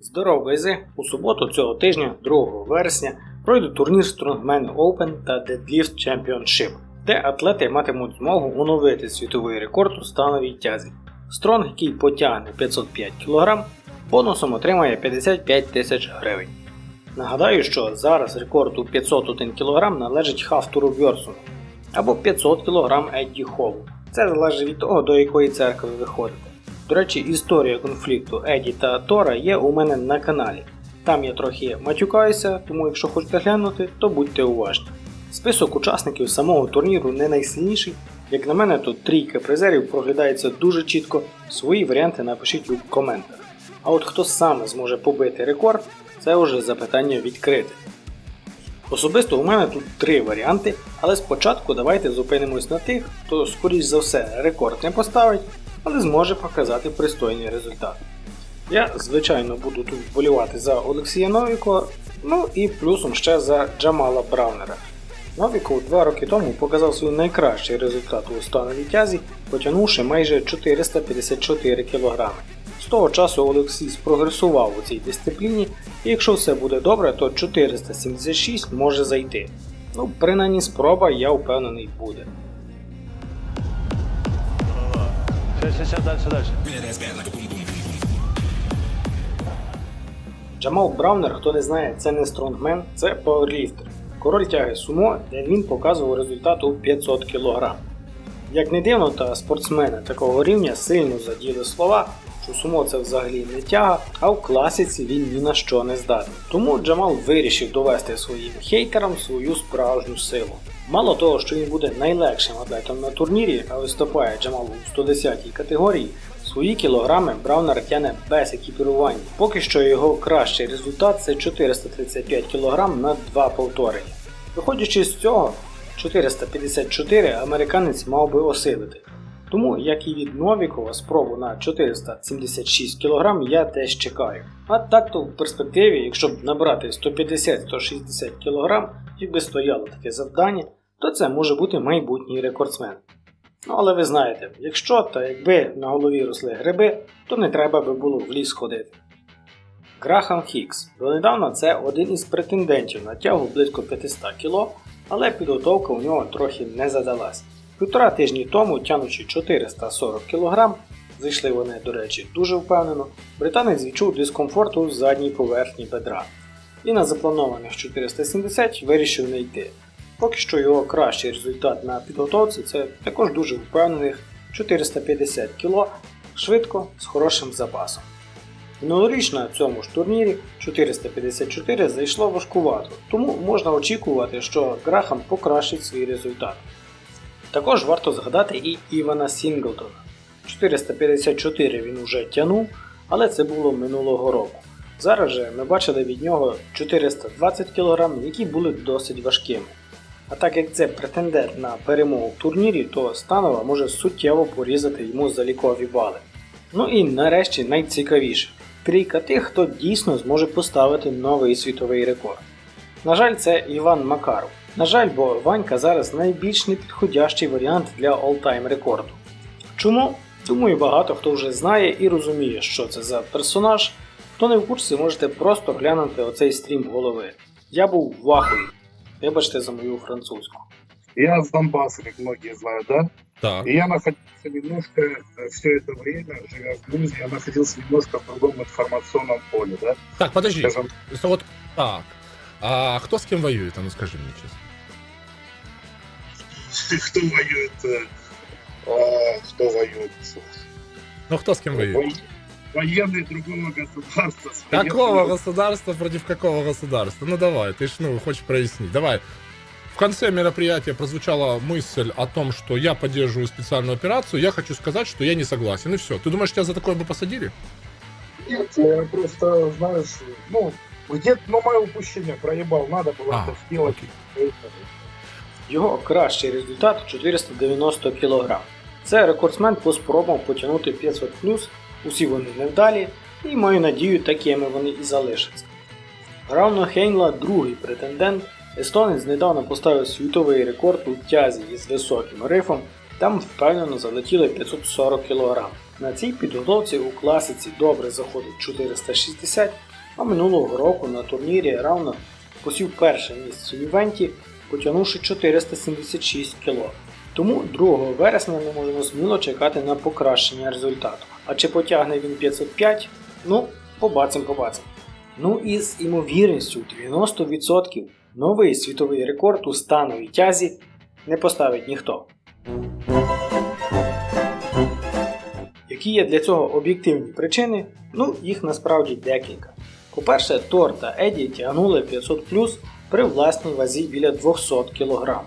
Здоров, гайзи! У суботу цього тижня, 2 вересня, пройде турнір Strongman Open та Deadlift Championship, де атлети матимуть змогу оновити світовий рекорд у становій тязі. Стронг, який потягне 505 кг, бонусом отримає 55 тисяч гривень. Нагадаю, що зараз рекорд у 501 кг належить Хафтуру Бьорсону або 500 кг Едді Холу. Це залежить від того, до якої церкви ви виходите. До речі, історія конфлікту Еді та Тора є у мене на каналі. Там я трохи матюкаюся, тому якщо хочете глянути, то будьте уважні. Список учасників самого турніру не найсильніший. Як на мене, тут трійка призерів проглядається дуже чітко. Свої варіанти напишіть у коментах. А от хто саме зможе побити рекорд, це вже запитання відкрите. Особисто у мене тут три варіанти, але спочатку давайте зупинимось на тих, хто, скоріш за все, рекорд не поставить, але зможе показати пристойний результат. Я, звичайно, буду тут вболівати за Олексія Новікова, ну і плюсом ще за Джамала Браунера. Новіков два роки тому показав свій найкращий результат у становій тязі, потягнувши майже 454 кг. З того часу Олексій спрогресував у цій дисципліні, і якщо все буде добре, то 476 може зайти. Ну, принаймні спроба, я впевнений, буде. Сейчас, сейчас, сейчас, дальше, дальше. Джамал Браунер, хто не знає, це не стронгмен, це пауерліфтер. Король тяги сумо, де він показував результат у 500 кг. Як не дивно, та спортсмени такого рівня сильно заділи слова, що сумо це взагалі не тяга, а в класиці він ні на що не здатний. Тому Джамал вирішив довести своїм хейтерам свою справжню силу. Мало того, що він буде найлегшим атлетом на турнірі, а виступає Джамал у 110-й категорії, свої кілограми Браунер тяне без екіпірування. Поки що його кращий результат це 435 кг на два повторення. Виходячи з цього, 454 американець мав би осилити. Тому, як і від Новікова, спробу на 476 кг я теж чекаю. А так то в перспективі, якщо б набрати 150-160 кг, якби стояло таке завдання, то це може бути майбутній рекордсмен. Ну але ви знаєте, якщо та якби на голові росли гриби, то не треба би було в ліс ходити. Грахам Хікс. Донедавна це один із претендентів на тягу близько 500 кг, але підготовка у нього трохи не задалась. Півтора тижні тому, тянучи 440 кг, зайшли вони, до речі, дуже впевнено, британець відчув дискомфорт у задній поверхні бедра. І на запланованих 470 вирішив не йти. Поки що його кращий результат на підготовці це також дуже впевнених 450 кг, швидко з хорошим запасом. Минулоріч на цьому ж турнірі 454 зайшло важкувато, тому можна очікувати, що Грахам покращить свій результат. Також варто згадати і Івана Сінглтона. 454 він уже тянув, але це було минулого року. Зараз же ми бачили від нього 420 кг, які були досить важкими. А так як це претендент на перемогу в турнірі, то Станова може суттєво порізати йому залікові бали. Ну і нарешті найцікавіше трійка тих, хто дійсно зможе поставити новий світовий рекорд. На жаль, це Іван Макаров. На жаль, бо Ванька зараз найбільш непідходящий варіант для all-time рекорду. Чому? Думаю, багато хто вже знає і розуміє, що це за персонаж. Хто не в курсі, можете просто глянути оцей стрім голови. Я був в ахуї. Вибачте за мою французьку. Я с Донбасса, как многие знают, да? Так. И я находился немножко все это время, живя в Грузии, я находился немножко в другом информационном поле, да? Так, подожди. Скажем, Вот так. А кто с кем воюет? А ну скажи мне честно. кто воюет, э, а, кто воюет? Ну кто с кем воюет? Во- Военный другого государства. Какого государства против какого государства? Ну давай, ты ж ну хочешь прояснить. Давай. В конце мероприятия прозвучала мысль о том, что я поддерживаю специальную операцию. Я хочу сказать, что я не согласен. И все. Ты думаешь, тебя за такое бы посадили? Нет, я просто, знаешь, ну, где-то, ну, мое упущение проебал, надо было А, это сделать. окей. Його кращий результат 490 кг. Це рекордсмен по спробам потягнути 500 плюс, усі вони невдалі, і маю надію, такими вони і залишаться. Равно Хейнла другий претендент. Естонець недавно поставив світовий рекорд у тязі із високим рифом, там впевнено залетіли 540 кг. На цій підготовці у класиці добре заходить 460, а минулого року на турнірі равно посів перше місце в івенті, потягнувши 476 кг. Тому 2 вересня ми можемо сміло чекати на покращення результату. А чи потягне він 505? Ну, побачимо, побачимо. Ну і з імовірністю 90% новий світовий рекорд у становій тязі не поставить ніхто. Які є для цього об'єктивні причини? Ну, їх насправді декілька. По-перше, Тор та Еді тягнули 500 при власній вазі біля 200 кг.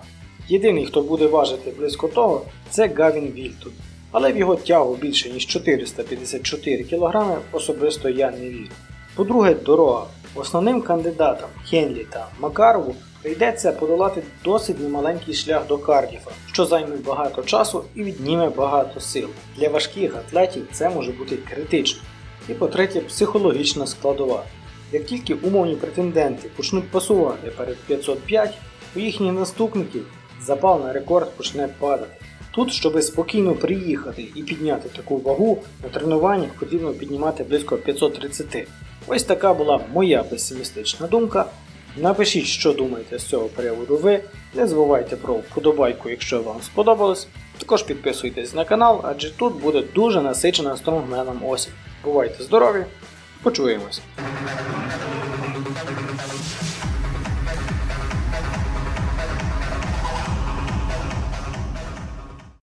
Єдиний, хто буде важити близько того, це Гавін Вільтон. Але в його тягу більше ніж 454 кг особисто я не вірю. По-друге, дорога. Основним кандидатам Хенлі та Макарову прийдеться подолати досить немаленький шлях до Кардіфа, що займе багато часу і відніме багато сил. Для важких атлетів це може бути критично. І по-третє, психологічна складова. Як тільки умовні претенденти почнуть пасувати перед 505, у їхніх наступників запал на рекорд почне падати. Тут, щоб спокійно приїхати і підняти таку вагу, на тренуваннях потрібно піднімати близько 530. Ось така була моя песимістична думка. Напишіть, що думаєте з цього приводу ви. Не забувайте про вподобайку, якщо вам сподобалось. Також підписуйтесь на канал, адже тут буде дуже насичена стронгменом осінь. Бувайте здорові, почуємось!